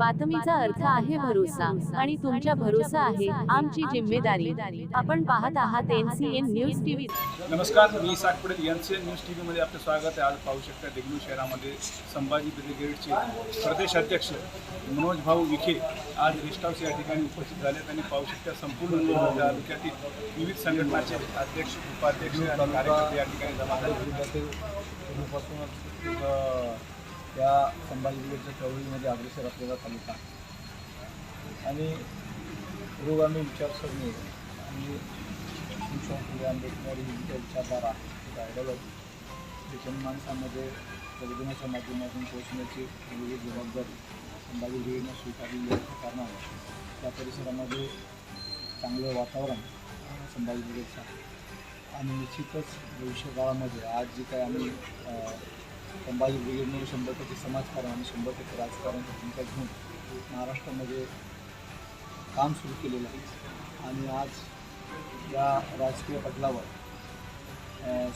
बातमीचा अर्थ आहे भरोसा आणि तुमच्या भरोसा आहे आमची जिम्मेदारी. आपण पाहत आहात एनसीएन न्यूज टीव्ही नमस्कार मी सी एन न्यूज टी व्हीमध्ये आपलं स्वागत आहे. आज पाहू शकता देगलूर शहरामध्ये संभाजी ब्रिगेडचे प्रदेश अध्यक्ष मनोज भाऊ विखे आज रेस्ट हाऊस या ठिकाणी उपस्थित झाले त्यांनी पाहू शकता संपूर्ण तालुक्यातील विविध संघटनाचे अध्यक्ष उपाध्यक्ष आणि कार्यकर्ते या ठिकाणी जमा झाले त्या संभाजीनगरच्या चळवळीमध्ये अग्रेसर असलेला तालुका. आणि पुरोगामी विचारसरणी आणि भीमसेन फुले आंबेडकर यांच्या विचारधारा आयडिओलॉजी हे जनमानसामध्ये संविधानाच्या माध्यमातून पोहोचण्याची विविध जबाबदारी संभाजी स्वीकारलेली असल्या कारणाने त्या परिसरामध्ये चांगलं वातावरण संभाजीनगरचं आणि निश्चितच भविष्यकाळामध्ये आज जी काय आम्ही संभाजी ब्रिगेडमध्ये शंभर टक्के समाजकारण आणि शंभर टक्के राजकारणाची भूमिका घेऊन महाराष्ट्रामध्ये काम सुरू केलेलं आहे. आणि आज या राजकीय पटलावर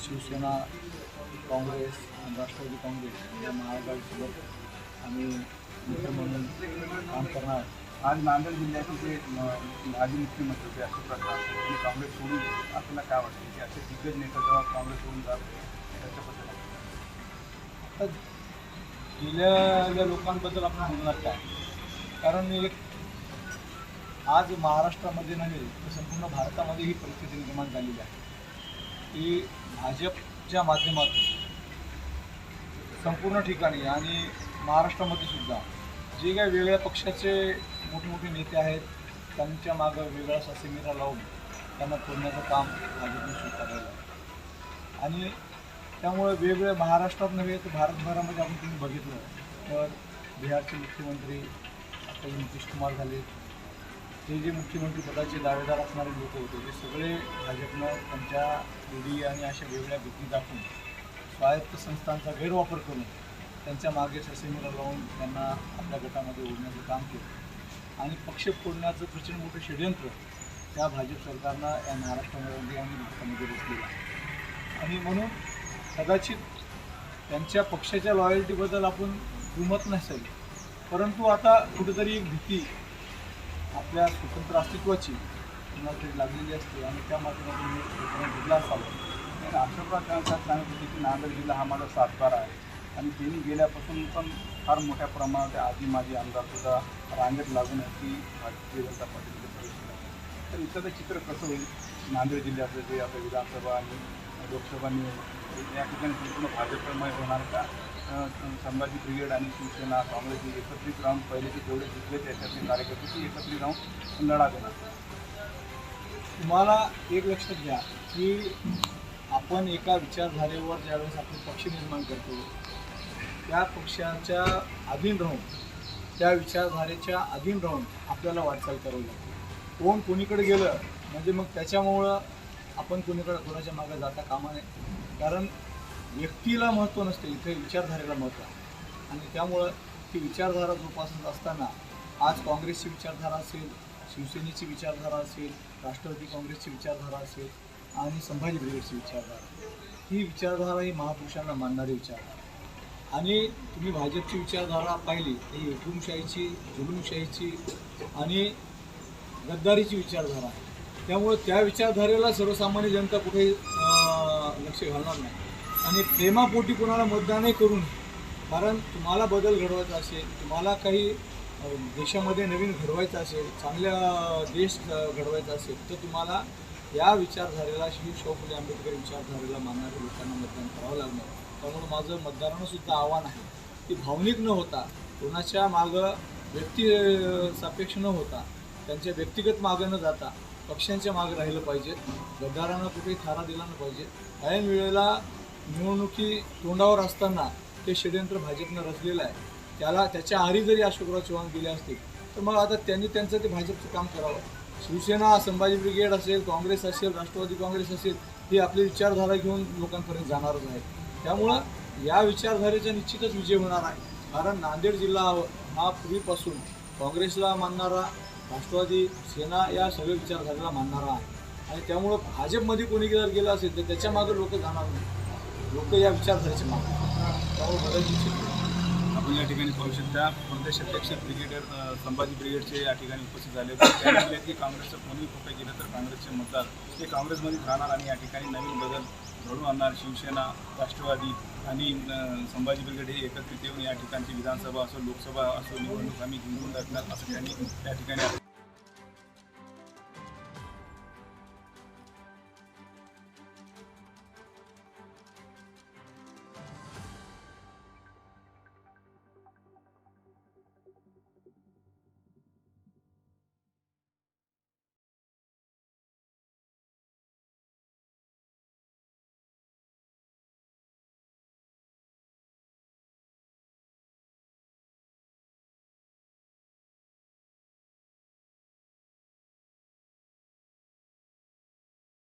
शिवसेना काँग्रेस आणि राष्ट्रवादी काँग्रेस या महाआघाडीसोबत आम्ही मित्र म्हणून काम करणार आज नांदेड जिल्ह्याचे जे माजी मुख्यमंत्री होते अशोक प्रसाद यांनी काँग्रेस सोडून आपल्याला काय वाटतं की असे दिग्गज नेता जेव्हा काँग्रेस सोडून जात त्याच्याबद्दल आता गेलेल्या लोकांबद्दल आपण बोलणार काय? कारण एक आज महाराष्ट्रामध्ये नव्हे तर संपूर्ण भारतामध्ये ही परिस्थिती निर्माण झालेली आहे. की भाजपच्या माध्यमातून संपूर्ण ठिकाणी आणि महाराष्ट्रामध्ये सुद्धा जे काही वेगळ्या पक्षाचे मोठमोठे नेते आहेत त्यांच्या मागं वेगळा ससेमिरा लावून त्यांना फोडण्याचं काम भाजपने स्वीकारलेलं आहे. आणि त्यामुळे वेगवेगळ्या महाराष्ट्रात नव्हे तर भारतभरामध्ये आपण तुम्ही बघितलं तर बिहारचे मुख्यमंत्री आता नितीश कुमार झाले. ते जे मुख्यमंत्री पदाचे दावेदार असणारे लोक होते ते सगळे भाजपनं त्यांच्या ईडी आणि अशा वेगवेगळ्या भीती दाखवून स्वायत्त संस्थांचा गैरवापर करून त्यांच्या मागे ससेमिरा लावून त्यांना आपल्या गटामध्ये ओढण्याचं काम केलं. आणि पक्ष फोडण्याचं प्रचंड मोठं षडयंत्र त्या भाजप सरकारनं या महाराष्ट्रामध्ये आणि भारतामध्ये रचलेलं आणि म्हणून कदाचित त्यांच्या पक्षाच्या लॉयल्टीबद्दल आपण दुमत नसेल. परंतु आता कुठेतरी एक भीती आपल्या स्वतंत्र अस्तित्वाची युनायटेड लागलेली असते आणि त्या माध्यमातून मी लोकांना जिल्हा असावा. आणि अशोकराव सांगत होते की नांदेड जिल्हा हा माझा सातबारा आहे. आणि त्यांनी गेल्यापासून पण फार मोठ्या प्रमाणात आधी माझे आमदारसुद्धा रांगेत लागून की भारतीय जनता पार्टीमध्ये प्रवेश केला. तर इथलं चित्र कसं होईल? नांदेड जिल्ह्यातलं जे आता विधानसभा आणि लोकसभा निवडणूक या ठिकाणी संपूर्ण भाजपमय होणार का? संभाजी ब्रिगेड आणि शिवसेना काँग्रेस हे एकत्रित राहून पहिलेचे जेवढे जिंकले त्याच्यातले कार्यकर्ते ते एकत्रित राहून लढा देणार. तुम्हाला एक लक्षात घ्या की आपण एका विचारधारेवर ज्यावेळेस आपण पक्ष निर्माण करतो त्या पक्षाच्या अधीन राहून त्या विचारधारेच्या अधीन राहून आपल्याला वाटचाल करावी लागते. कोण कोणीकडे गेलं म्हणजे मग त्याच्यामुळं आपण कोणीकडे कोणाच्या मागे जाता कामा नये. कारण व्यक्तीला महत्त्व नसते इथे विचारधारेला महत्त्व आहे. आणि त्यामुळं ती विचारधारा जोपासत असताना आज काँग्रेसची विचारधारा असेल शिवसेनेची विचारधारा असेल राष्ट्रवादी काँग्रेसची विचारधारा असेल आणि संभाजी ब्रिगेडची विचारधारा ही विचारधारा ही महापुरुषांना मानणारी विचारधारा आणि तुम्ही भाजपची विचारधारा पाहिली तर ही हुकुमशाहीची जुलुमशाहीची आणि गद्दारीची विचारधारा आहे. त्यामुळे त्या विचारधारेला सर्वसामान्य जनता कुठे लक्ष घालणार नाही. आणि प्रेमापोटी कोणाला मतदानही करू नये. कारण तुम्हाला बदल घडवायचा असेल तुम्हाला काही देशामध्ये नवीन घडवायचं असेल चांगल्या देश घडवायचा असेल तर तुम्हाला या विचारधारेला श्री शाहू फुले आंबेडकर विचारधारेला मानणाऱ्या लोकांना मतदान करावं लागणार. त्यामुळे माझं मतदारांना सुद्धा आव्हान आहे की भावनिक न होता कोणाच्या मागं व्यक्ती सापेक्ष न होता त्यांच्या व्यक्तिगत मागं न जाता पक्षांच्या मागे राहिलं पाहिजे. गद्दारांना कुठेही थारा दिला नाही पाहिजे. ऐन वेळेला निवडणुकी तोंडावर असताना ते षडयंत्र भाजपनं रचलेलं आहे. त्याला त्याच्या आरी जरी अशोकराव चव्हाण गेले असतील तर मग आता त्यांनी त्यांचं ते भाजपचं काम करावं. शिवसेना संभाजी ब्रिगेड असेल काँग्रेस असेल राष्ट्रवादी काँग्रेस असेल ही आपली विचारधारा घेऊन लोकांपर्यंत जाणारच आहे. त्यामुळं या विचारधारेचा निश्चितच विजय होणार आहे. कारण नांदेड जिल्हा हा पूर्वीपासून काँग्रेसला मानणारा राष्ट्रवादी सेना या सगळ्या विचारधारेला मानणारा आहे. आणि त्यामुळं भाजपमध्ये कोणी जर गेलं असेल तर त्याच्यामागे लोक जाणार नाही. लोक या विचारधारेचे मागतात त्यामुळे बदलची आपण या ठिकाणी पाहू शकता प्रदेश अध्यक्ष ब्रिगेडर संभाजी ब्रिगेडचे या ठिकाणी उपस्थित झाले होते. की काँग्रेसचं कोणी कृपया गेलं तर काँग्रेसचे मतदार ते काँग्रेसमध्येच राहणार आणि या ठिकाणी नवीन बदल घडून आणणार शिवसेना राष्ट्रवादी आणि संभाजी ब्रिगेड हे एकत्रित येऊन या ठिकाणची विधानसभा असो लोकसभा असो निवडणूक आम्ही जिंकून दाखणार असं त्यांनी त्या ठिकाणी